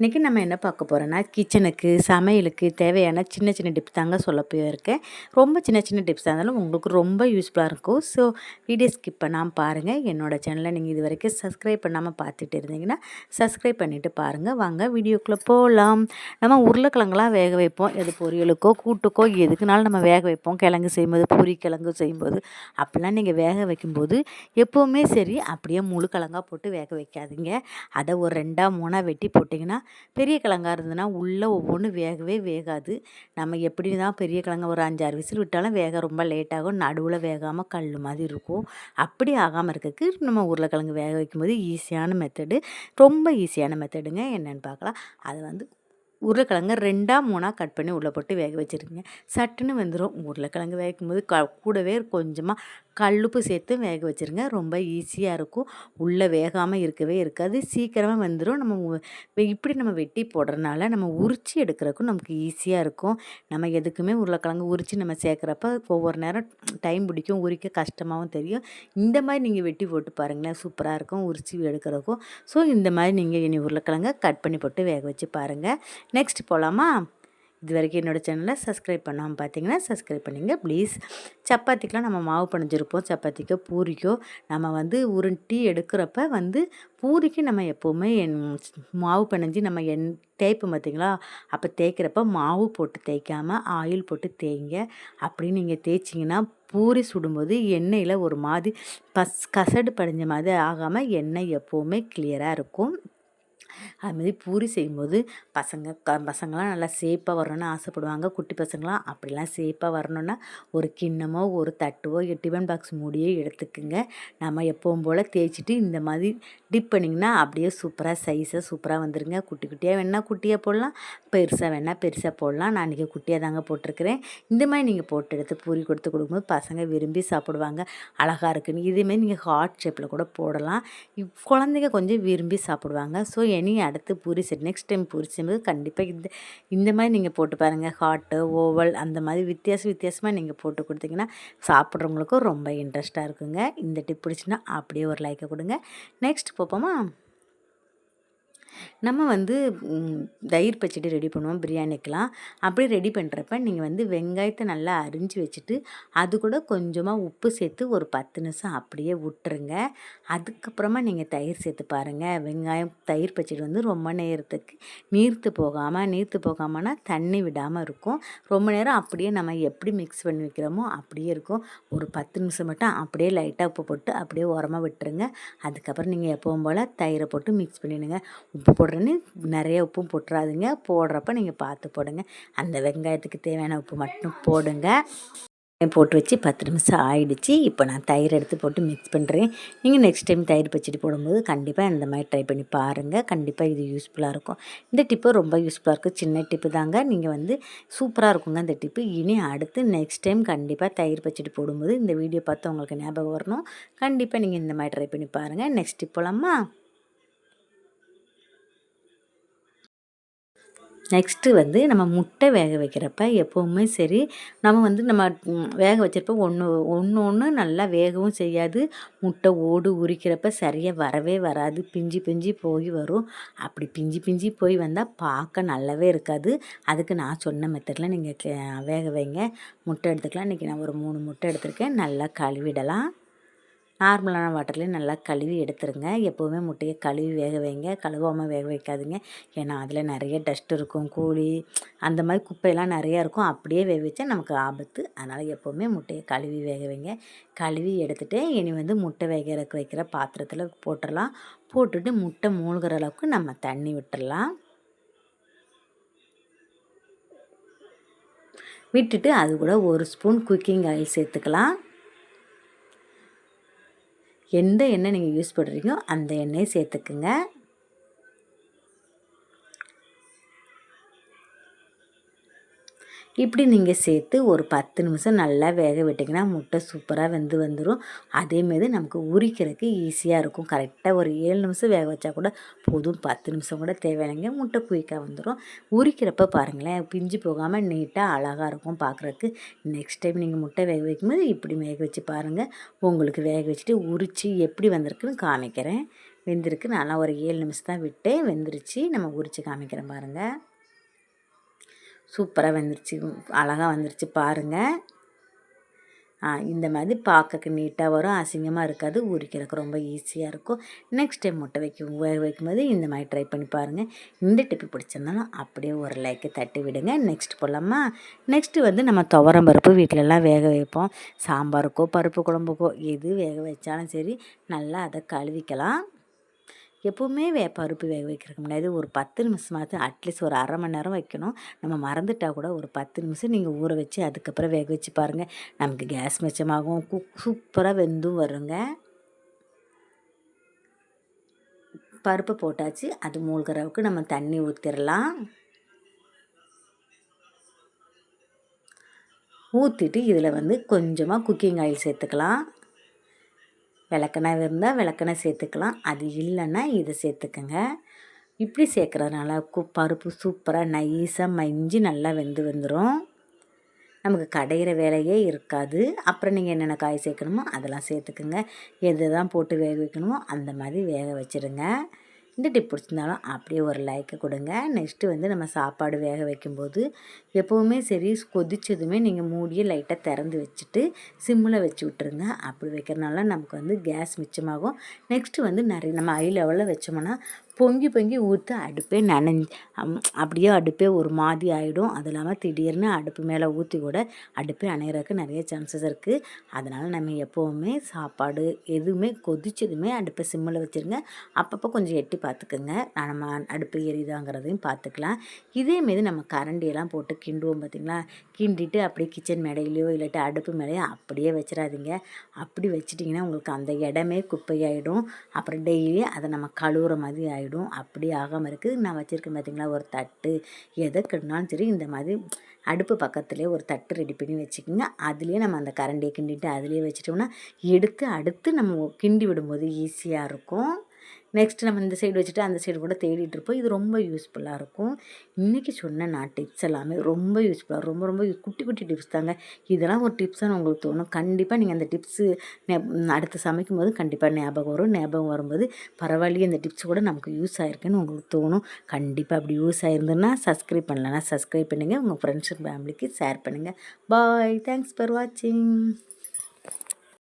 இன்றைக்கி நம்ம என்ன பார்க்க போகிறோன்னா கிச்சனுக்கு சமையலுக்கு தேவையான சின்ன சின்ன டிப்ஸ் தாங்க சொல்ல போயிருக்கேன். ரொம்ப சின்ன சின்ன டிப்ஸாக இருந்தாலும் உங்களுக்கு ரொம்ப யூஸ்ஃபுல்லாக இருக்கும். ஸோ வீடியோ ஸ்கிப் பண்ணாமல் பாருங்கள் என்னோடய சேனலை நீங்கள் இது வரைக்கும் சப்ஸ்கிரைப் பண்ணாமல் பார்த்துட்டு இருந்தீங்கன்னா சப்ஸ்கிரைப் பண்ணிவிட்டு பாருங்கள் வாங்க வீடியோக்குள்ளே போகலாம் நம்ம உருளைக்கிழங்குலாம் வேக வைப்போம். எது பொரியலுக்கோ கூட்டுக்கோ எதுக்குனாலும் நம்ம வேக வைப்போம். கிழங்கு செய்யும்போது பூரி கிழங்கு செய்யும்போது. அப்படிலாம் நீங்கள் வேக வைக்கும்போது எப்போவுமே சரி அப்படியே முழு கிழங்கா போட்டு வேக வைக்காதீங்க. அதை ஒரு ரெண்டாக மூணாக வெட்டி போட்டிங்கன்னா பெரிய கிழங்கா இருந்ததுன்னா உள்ளே ஒவ்வொன்றும் வேகவே வேகாது. நம்ம எப்படி தான் பெரிய கிழங்கு ஒரு அஞ்சாறு விசில் விட்டாலும் வேக ரொம்ப லேட்டாகும் நடுவில் வேகாமல் கல் மாதிரி இருக்கும். அப்படி ஆகாமல் இருக்கிறதுக்கு நம்ம உருளைக்கிழங்கு வேக வைக்கும்போது ஈஸியான மெத்தடு ரொம்ப ஈஸியான மெத்தடுங்க என்னென்னு பார்க்கலாம். அது வந்து உருளைக்கிழங்கு ரெண்டாக மூணாக கட் பண்ணி உள்ளே போட்டு வேக வச்சுருக்கீங்க சட்டுன்னு வந்துடும் உருளைக்கிழங்கு வேகும்போது க கூடவே கொஞ்சமாக கல்லுப்பு சேர்த்து வேக வச்சுருங்க. ரொம்ப ஈஸியாக இருக்கும். உள்ளே வேகாமல் இருக்கவே இருக்காது. சீக்கிரமாக வந்துடும் நம்ம இப்படி நம்ம வெட்டி போடுறதுனால நம்ம உரித்து எடுக்கிறக்கும் நமக்கு ஈஸியாக இருக்கும். நம்ம எதுக்குமே உருளைக்கிழங்கு உரித்து நம்ம சேர்க்குறப்ப ஒவ்வொரு நேரம் டைம் பிடிக்கும். உரிக்க கஷ்டமாகவும் தெரியும். இந்த மாதிரி நீங்கள் வெட்டி போட்டு பாருங்களேன். சூப்பராக இருக்கும். உரித்து எடுக்கிறதுக்கும் ஸோ இந்த மாதிரி நீங்கள் இனி உருளைக்கிழங்க கட் பண்ணி போட்டு வேக வச்சு பாருங்கள் நெக்ஸ்ட் போகலாமா இது வரைக்கும் என்னோடய சேனலை சப்ஸ்கிரைப் பண்ணாமல் பார்த்தீங்கன்னா சப்ஸ்கிரைப் பண்ணிங்க. ப்ளீஸ். சப்பாத்திக்கெலாம் நம்ம மாவு பிணைஞ்சிருப்போம் சப்பாத்திக்கோ பூரிக்கோ நம்ம வந்து உருட்டி எடுக்கிறப்ப வந்து பூரிக்கு நம்ம எப்போவுமே என் மாவு பிணைஞ்சி நம்ம என் தேய்ப்போம் பார்த்திங்களா? அப்போ தேய்க்கிறப்ப மாவு போட்டு தேய்க்காமல் ஆயில் போட்டு தேய்ங்க. அப்படி நீங்கள் தேய்ச்சிங்கன்னா பூரி சுடும்போது எண்ணெயில் ஒரு மாதிரி பஸ் கசடு படிஞ்ச மாதிரி ஆகாமல் எண்ணெய் எப்போவுமே கிளியராக இருக்கும். அதுமாரி பூரி செய்யும்போது பசங்க க பசங்களாம் நல்லா சேஃபாக வரணும்னு ஆசைப்படுவாங்க. குட்டி பசங்களாம் அப்படிலாம் சேஃபாக வரணுன்னா ஒரு கிண்ணமோ ஒரு தட்டுவோ டிஃபன் பாக்ஸ் மூடியோ எடுத்துக்குங்க. நம்ம எப்பவும் போல் தேய்ச்சிட்டு இந்த மாதிரி டிப் பண்ணிங்கன்னா அப்படியே சூப்பராக சைஸாக சூப்பராக வந்துடுங்க குட்டி குட்டியாக வேணால் குட்டியாக போடலாம் பெருசாக வேணால் பெருசாக போடலாம். நான் இன்றைக்கி குட்டியாக தாங்க போட்டிருக்கிறேன். இந்த மாதிரி நீங்கள் போட்டு எடுத்து பூரி கொடுத்து கொடுக்கும்போது பசங்க விரும்பி சாப்பிடுவாங்க. அழகாக இருக்குன்னு. இதேமாரி நீங்கள் ஹார்ட் ஷேப்பில் கூட போடலாம். குழந்தைங்க கொஞ்சம் விரும்பி சாப்பிடுவாங்க. ஸோ எனி அடுத்து puri set next time puri செய்யும்போது கண்டிப்பாக இந்த இந்த மாதிரி நீங்கள் போட்டு பாருங்கள் ஹாட்டு ஓவல் அந்த மாதிரி வித்தியாச வித்தியாசமாக நீங்கள் போட்டு கொடுத்தீங்கன்னா சாப்பிட்றவங்களுக்கும் ரொம்ப இன்ட்ரெஸ்ட்டாக இருக்குங்க. இந்த டிப் பிடிச்சின்னா அப்படியே ஒரு லைக்கை கொடுங்க. நெக்ஸ்ட் பார்ப்போமா நம்ம வந்து தயிர் பச்சடி ரெடி பண்ணுவோம் பிரியாணிக்கெலாம் அப்படி ரெடி பண்ணுறப்ப நீங்கள் வந்து வெங்காயத்தை நல்லா அரிஞ்சு வச்சுட்டு அது கூட கொஞ்சமாக உப்பு சேர்த்து ஒரு பத்து நிமிஷம் அப்படியே விட்டுருங்க. அதுக்கப்புறமா நீங்கள் தயிர் சேர்த்து பாருங்கள் வெங்காயம் தயிர் பச்சடி வந்து ரொம்ப நேரத்துக்கு நீர்த்து போகாமல் நீர்த்து போகாமல்னா தண்ணி விடாமல் இருக்கும். ரொம்ப நேரம் அப்படியே நம்ம எப்படி மிக்ஸ் பண்ணி வைக்கிறோமோ அப்படியே இருக்கும். ஒரு பத்து நிமிஷம் மட்டும் அப்படியே லைட்டாக உப்பு போட்டு அப்படியே உரமாக விட்டுருங்க. அதுக்கப்புறம் நீங்கள் எப்பவும் போல் தயிரை போட்டு மிக்ஸ் பண்ணிவிடுங்க உப்பு போடுறேன்னு நிறைய உப்பும் போட்டுறாதுங்க. போடுறப்ப நீங்கள் பார்த்து போடுங்க. அந்த வெங்காயத்துக்கு தேவையான உப்பு மட்டும் போடுங்க. போட்டு வச்சு பத்து நிமிஷம் ஆயிடுச்சு. இப்போ நான் தயிர் எடுத்து போட்டு மிக்ஸ் பண்ணுறேன் நீங்கள் நெக்ஸ்ட் டைம் தயிர் பச்சடி போடும்போது கண்டிப்பாக இந்த மாதிரி ட்ரை பண்ணி பாருங்கள் கண்டிப்பாக இது யூஸ்ஃபுல்லாக இருக்கும். இந்த டிப்பு ரொம்ப யூஸ்ஃபுல்லாக இருக்கும். சின்ன டிப்பு தாங்க. நீங்கள் வந்து சூப்பராக இருக்குங்க இந்த டிப்பு இனி அடுத்து நெக்ஸ்ட் டைம் கண்டிப்பாக தயிர் பச்சடி போடும்போது இந்த வீடியோ பார்த்து உங்களுக்கு ஞாபகம் வரணும். கண்டிப்பாக நீங்கள் இந்த மாதிரி ட்ரை பண்ணி பாருங்கள் நெக்ஸ்ட் டிப் போகலாமா நெக்ஸ்ட்டு வந்து நம்ம முட்டை வேக வைக்கிறப்ப எப்போவுமே சரி நம்ம வந்து நம்ம வேக வச்சிருப்ப ஒன்று ஒன்று ஒன்று நல்லா வேகவும் செய்யாது. முட்டை ஓடு உரிக்கிறப்ப சரியாக வரவே வராது. பிஞ்சு பிஞ்சு போய் வரும். அப்படி பிஞ்சு பிஞ்சு போய் வந்தால் பார்க்க நல்லாவே இருக்காது. அதுக்கு நான் சொன்ன மெத்தடில் நீங்கள் வேக வைங்க. முட்டை எடுத்துக்கலாம். இன்றைக்கி நான் ஒரு மூணு முட்டை எடுத்திருக்கேன். நல்லா கழுவிடலாம். நார்மலான வாட்டர்லேயும் நல்லா கழுவி எடுத்துருங்க. எப்போவுமே முட்டையை கழுவி வேக வைங்க. கழுவாமல் வேக வைக்காதுங்க. ஏன்னா அதில் நிறைய டஸ்ட் இருக்கும். கூலி அந்த மாதிரி குப்பையெல்லாம் நிறையா இருக்கும். அப்படியே வேக வச்சா நமக்கு ஆபத்து. அதனால் எப்போவுமே முட்டையை கழுவி வேக வைங்க. கழுவி எடுத்துகிட்டு இனி வந்து முட்டை வேகிறக்கு வைக்கிற பாத்திரத்தில் போட்டுடலாம். போட்டுட்டு முட்டை மூழ்கிற அளவுக்கு நம்ம தண்ணி விட்டுடலாம். விட்டுட்டு அது கூட ஒரு ஸ்பூன் குக்கிங் ஆயில் சேர்த்துக்கலாம். எந்த எண்ணெய் நீங்கள் யூஸ் பண்ணுறீங்களோ அந்த எண்ணெயை சேர்த்துக்குங்க. இப்படி நீங்கள் சேர்த்து ஒரு பத்து நிமிஷம் நல்லா வேக விட்டிங்கன்னா முட்டை சூப்பராக வெந்து வந்துடும் அதேமாரி நமக்கு உரிக்கிறதுக்கு ஈஸியாக இருக்கும். கரெக்டாக ஒரு ஏழு நிமிஷம் வேக வச்சா கூட போதும். பத்து நிமிஷம் கூட தேவையில்லைங்க. முட்டை குயிக்காக வந்துடும் உரிக்கிறப்ப பாருங்களேன் பிஞ்சு போகாமல் நீட்டாக அழகாக இருக்கும் பார்க்குறதுக்கு நெக்ஸ்ட் டைம் நீங்கள் முட்டை வேக வைக்கும்போது இப்படி வேக வச்சு பாருங்கள் உங்களுக்கு வேக வச்சுட்டு உரித்து எப்படி வந்திருக்குன்னு காமிக்கிறேன். வெந்திருக்கு. நல்லா ஒரு ஏழு நிமிஷம் தான் விட்டு வெந்துருச்சு. நம்ம உரித்து காமிக்கிறேன் பாருங்கள் சூப்பராக வந்துருச்சு. அழகாக வந்துருச்சு பாருங்கள் இந்த மாதிரி பார்க்கக்கு நீட்டாக வரும் அசிங்கமாக இருக்காது. உரிக்கிறதுக்கு ரொம்ப ஈஸியாக இருக்கும். நெக்ஸ்ட் டைம் முட்டை வைக்கும் வேக வைக்கும்போது இந்த மாதிரி ட்ரை பண்ணி பாருங்கள் இந்த டிப்பு பிடிச்சிருந்தாலும் அப்படியே ஒரு லைக்கு தட்டி விடுங்க. நெக்ஸ்ட் போடலாமா? நெக்ஸ்ட்டு வந்து நம்ம துவரம் பருப்பு வீட்டிலலாம் வேக வைப்போம். சாம்பாருக்கோ பருப்பு குழம்புக்கோ எது வேக வச்சாலும் சரி நல்லா அதை கழுவிக்கலாம். எப்போவுமே வே பருப்பு வேக வைக்கிறதுக்கு முன்னாடி ஒரு பத்து நிமிஷமாவது அட்லீஸ்ட் ஒரு அரை மணி நேரம் வைக்கணும். நம்ம மறந்துட்டால் கூட ஒரு பத்து நிமிஷம் நீங்கள் ஊற வச்சு அதுக்கப்புறம் வேக வச்சு பாருங்கள் நமக்கு கேஸ் மிச்சமாகும். குக் சூப்பராக வெந்தும் வருங்க. பருப்பு போட்டாச்சு. அது மூழ்கிறவுக்கு நம்ம தண்ணி ஊற்றிடலாம் ஊற்றிட்டு இதில் வந்து கொஞ்சமாக குக்கிங் ஆயில் சேர்த்துக்கலாம். விளக்கெண்ணெய் இருந்தால் விளக்கெண்ணெய் சேர்த்துக்கலாம். அது இல்லைன்னா இதை சேர்த்துக்கோங்க. இப்படி சேர்க்குறதுனால கு பருப்பு சூப்பராக நைஸாக மஞ்சு நல்லா வெந்து வந்துடும் நமக்கு கடையிற வேலையே இருக்காது. அப்புறம் நீங்கள் என்னென்ன காய் சேர்க்கணுமோ அதெல்லாம் சேர்த்துக்குங்க. எது தான் போட்டு வேக வைக்கணுமோ அந்த மாதிரி வேக வச்சுருங்க. இந்த டிப் பிடிச்சிருந்தாலும் அப்படியே ஒரு லைக்கை கொடுங்க. நெக்ஸ்ட்டு வந்து நம்ம சாப்பாடு வேக வைக்கும்போது எப்போவுமே சரி கொதிச்சதுமே நீங்கள் மூடியை லைட்டாக திறந்து வச்சுட்டு சிம்மில் வச்சு விட்ருங்க அப்படி வைக்கிறனால நமக்கு வந்து கேஸ் மிச்சமாகும். நெக்ஸ்ட்டு வந்து நிறைய நம்ம ஐ லெவலில் வச்சோம்னா பொங்கி பொங்கி ஊற்ற அடுப்பே நனைஞ்சு அப்படியே அடுப்பே ஒரு மாதிரி ஆகிடும் அது இல்லாமல் திடீர்னு அடுப்பு மேலே ஊற்றி கூட அடுப்பே அணையிறதுக்கு நிறைய சான்சஸ் இருக்குது அதனால் நம்ம எப்போவுமே சாப்பாடு எதுவுமே கொதிச்சதுமே அடுப்பை சிம்மில் வச்சுருங்க. அப்பப்போ கொஞ்சம் எட்டி பார்த்துக்குங்க. நம்ம அடுப்பு எரியுதாங்கிறதையும் பார்த்துக்கலாம். இதேமாரி நம்ம கரண்டியெல்லாம் போட்டு கிண்டுவோம் பார்த்திங்களா? கிண்டிட்டு அப்படியே கிச்சன் மேடையிலையோ இல்லாட்டி அடுப்பு மேலேயோ அப்படியே வச்சிடாதீங்க. அப்படி வச்சிட்டிங்கன்னா உங்களுக்கு அந்த இடமே குப்பையாயிடும். அப்புறம் டெய்லி அதை நம்ம கழுவுற மாதிரி ஆகிடும் ஆகிடும் அப்படி ஆகாமல் இருக்குது. நான் வச்சுருக்கேன் பார்த்திங்களா? ஒரு தட்டு. எதை சரி இந்த மாதிரி அடுப்பு பக்கத்துலேயே ஒரு தட்டு ரெடி பண்ணி வச்சுக்கோங்க. அதுலேயே நம்ம அந்த கரண்டியை கிண்டிட்டு அதுலேயே வச்சிட்டோம்னா எடுத்து அடுத்து நம்ம கிண்டி விடும்போது ஈஸியாக இருக்கும். நெக்ஸ்ட் நம்ம இந்த சைடு வச்சுட்டு அந்த சைடு கூட தேடிட்டு இருப்போம். இது ரொம்ப யூஸ்ஃபுல்லாக இருக்கும். இன்றைக்கி சொன்ன நான் டிப்ஸ் எல்லாமே ரொம்ப யூஸ்ஃபுல்லாக ரொம்ப ரொம்ப குட்டி குட்டி டிப்ஸ் தாங்க. இதெல்லாம் ஒரு டிப்ஸாக உங்களுக்கு தோணும். கண்டிப்பாக நீங்கள் அந்த டிப்ஸு அடுத்து சமைக்கும் போது கண்டிப்பாக ஞாபகம் வரும். ஞாபகம் வரும்போது பரவாயில்லையே இந்த டிப்ஸ் கூட நமக்கு யூஸ் ஆயிருக்குன்னு உங்களுக்கு தோணும். கண்டிப்பாக அப்படி யூஸ் ஆயிருந்ததுன்னா சப்ஸ்கிரைப் பண்ணலன்னா சப்ஸ்கிரைப் பண்ணுங்கள் உங்கள் ஃப்ரெண்ட்ஸ் ஃபேமிலிக்கு ஷேர் பண்ணுங்கள் பாய் தேங்க்ஸ் ஃபார் வாட்சிங்